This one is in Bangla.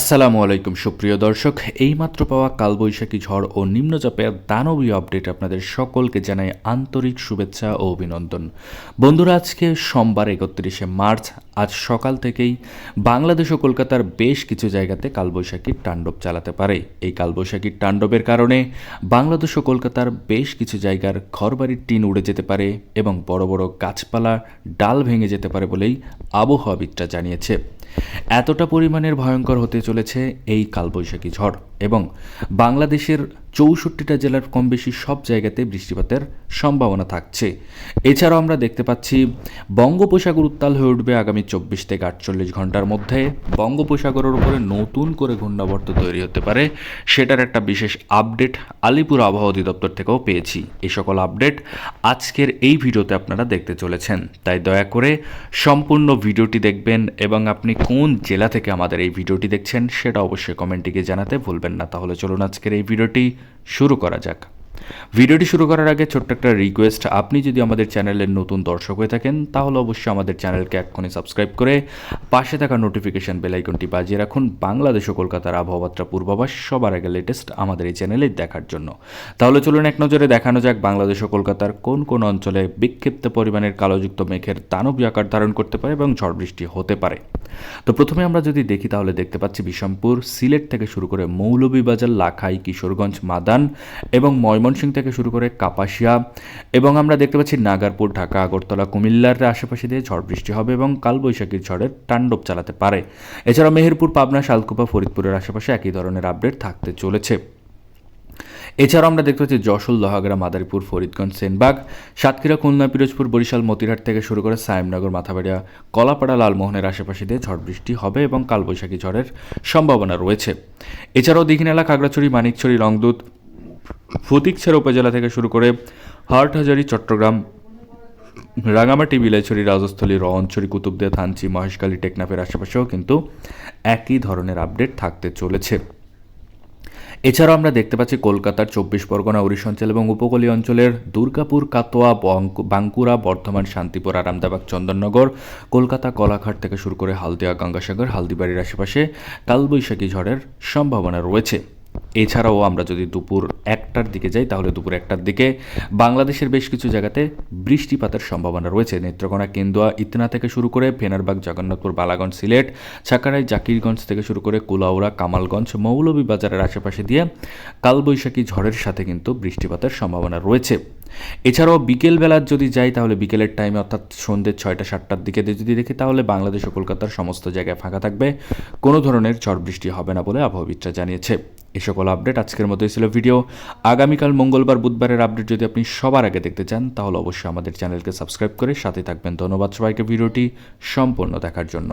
আসসালামু আলাইকুম, সুপ্রিয় দর্শক। এইমাত্র পাওয়া কালবৈশাখী ঝড় ও নিম্নচাপের দানবীয় আপডেট আপনাদের সকলকে জানাই আন্তরিক শুভেচ্ছা ও অভিনন্দন। বন্ধুরা, আজকে সোমবার একত্রিশে মার্চ আজ সকাল থেকেই বাংলাদেশ ও কলকাতার বেশ কিছু জায়গাতে কালবৈশাখীর তাণ্ডব চালাতে পারে। এই কালবৈশাখীর তাণ্ডবের কারণে বাংলাদেশ ও কলকাতার বেশ কিছু জায়গার ঘরবাড়ির টিন উড়ে যেতে পারে এবং বড় বড় গাছপালা ডাল ভেঙে যেতে পারে বলেই আবহাওয়াবিদরা জানিয়েছে। এতটা পরিমাণের ভয়ঙ্কর হতে চলেছে এই কালবৈশাখী ঝড়। এবং বাংলাদেশের চৌষট্টিটা জেলার কম বেশি সব জায়গাতে বৃষ্টিপাতের সম্ভাবনা থাকছে। এছাড়াও আমরা দেখতে পাচ্ছি, বঙ্গোপসাগর উত্তাল হয়ে উঠবে আগামী চব্বিশ থেকে আটচল্লিশ ঘণ্টার মধ্যে। বঙ্গোপসাগরের উপরে নতুন করে ঘূর্ণাবর্ত তৈরি হতে পারে, সেটার একটা বিশেষ আপডেট আলিপুর আবহাওয়া অধিদপ্তর থেকেও পেয়েছি। এই সকল আপডেট আজকের এই ভিডিওতে আপনারা দেখতে চলেছেন। তাই দয়া করে সম্পূর্ণ ভিডিওটি দেখবেন এবং আপনি কোন জেলা থেকে আমাদের এই ভিডিওটি দেখছেন, সেটা অবশ্যই কমেন্টে গিয়ে জানাতে ভুলবেন না। তাহলে চলুন আজকের এই ভিডিওটি শুরু করা যাক। ভিডিওটি শুরু করার আগে ছোট্ট একটা রিকোয়েস্ট আপনি যদি আমাদের চ্যানেলের নতুন দর্শক হয়ে থাকেন, তাহলে অবশ্যই আমাদের চ্যানেলকে এক্ষুনি সাবস্ক্রাইব করে পাশে থাকা নোটিফিকেশন বেলাইকনটি বাজিয়ে রাখুন। বাংলাদেশ ও কলকাতার আবহাওয়াত্রা পূর্বাভাস সবার আগে লেটেস্ট আমাদের এই চ্যানেলে দেখার জন্য। তাহলে চলুন এক নজরে দেখানো যাক বাংলাদেশ ও কলকাতার কোন কোন অঞ্চলে বিক্ষিপ্ত পরিমাণের কালোযুক্ত মেঘের দানবী আকার ধারণ করতে পারে এবং ঝড় বৃষ্টি হতে পারে। তো প্রথমে আমরা যদি দেখি তাহলে দেখতে পাচ্ছি বিশমপুর, সিলেট থেকে শুরু করে মৌলভীবাজার, লাখাই, কিশোরগঞ্জ, মাদান এবং ময়মনসিংহ থেকে শুরু করে কাপাসিয়া এবং আমরা দেখতে পাচ্ছি নাগারপুর, ঢাকা, আগরতলা, কুমিল্লার আশেপাশে দিয়ে ঝড় বৃষ্টি হবে এবং কালবৈশাখীর ঝড়ের তাণ্ডব চালাতে পারে। এছাড়া মেহেরপুর, পাবনা, শালকুপা, ফরিদপুরের আশেপাশে একই ধরনের আপডেট থাকতে চলেছে। এছাড়াও আমরা দেখতে পাচ্ছি যশোর, লোহাগড়া, মাদারীপুর, ফরিদগঞ্জ, সেনবাগ, সাতক্ষীরা, খুলনা, পিরোজপুর, বরিশাল, মতিরহাট থেকে শুরু করে সায়েমনগর, মাথাবাড়িয়া, কলাপাড়া, লালমোহনের আশেপাশে দিয়ে ঝড় বৃষ্টি হবে এবং কালবৈশাখী ঝড়ের সম্ভাবনা রয়েছে। এছাড়াও দীঘিনালা খাগড়াছড়ি মানিকছড়ি, রংদূত, ফতিকছড়া উপজেলা থেকে শুরু করে হাটহাজারি, চট্টগ্রাম, রাঙামাটি, বিলাইছড়ি, রাজস্থলী, রওয়াঞ্চড়ি, কুতুবদিয়া, থানচি, মহেশখালী, টেকনাফের আশেপাশেও কিন্তু একই ধরনের আপডেট থাকতে চলেছে। এছাড়াও আমরা দেখতে পাচ্ছি কলকাতার চব্বিশ পরগনা, উড়িষ্যা অঞ্চল এবং উপকূলীয় অঞ্চলের দুর্গাপুর, কাতোয়া বাঁকুড়া, বর্ধমান, শান্তিপুর আরামদাবাগ চন্দননগর, কলকাতা, কলাঘাট থেকে শুরু করে হালদিয়া, গঙ্গাসাগর, হালদিবাড়ির আশেপাশে কালবৈশাখী ঝড়ের সম্ভাবনা রয়েছে। এছাড়াও আমরা যদি দুপুর একটার দিকে যাই, তাহলে দুপুর একটার দিকে বাংলাদেশের বেশ কিছু জায়গাতে বৃষ্টিপাতের সম্ভাবনা রয়েছে। নেত্রকোনা, কেন্দুয়া, ইতনা থেকে শুরু করে ফেনারবাগ, জগন্নাথপুর, বালাগঞ্জ, সিলেট, ছাকারাই, জাকিরগঞ্জ থেকে শুরু করে কুলাউড়া, কামালগঞ্জ, মৌলভীবাজারের আশেপাশে দিয়ে কালবৈশাখী ঝড়ের সাথে কিন্তু বৃষ্টিপাতের সম্ভাবনা রয়েছে। এছাড়াও বিকেলবেলার যদি যাই, তাহলে বিকেলের টাইমে অর্থাৎ সন্ধ্যে ছয়টা, সাতটার দিকে যদি দেখি, তাহলে বাংলাদেশ ও কলকাতার সমস্ত জায়গায় ফাঁকা থাকবে। কোনো ধরনের ঝড় বৃষ্টি হবে না বলে আবহাওয়াবিদরা জানিয়েছে। এ সকল আপডেট আজকের মতোই ছিল ভিডিও আগামীকাল মঙ্গলবার, বুধবারের আপডেট যদি আপনি সবার আগে দেখতে চান, তাহলে অবশ্যই আমাদের চ্যানেলকে সাবস্ক্রাইব করে সাথে থাকবেন। ধন্যবাদ সবাইকে ভিডিওটি সম্পূর্ণ দেখার জন্য।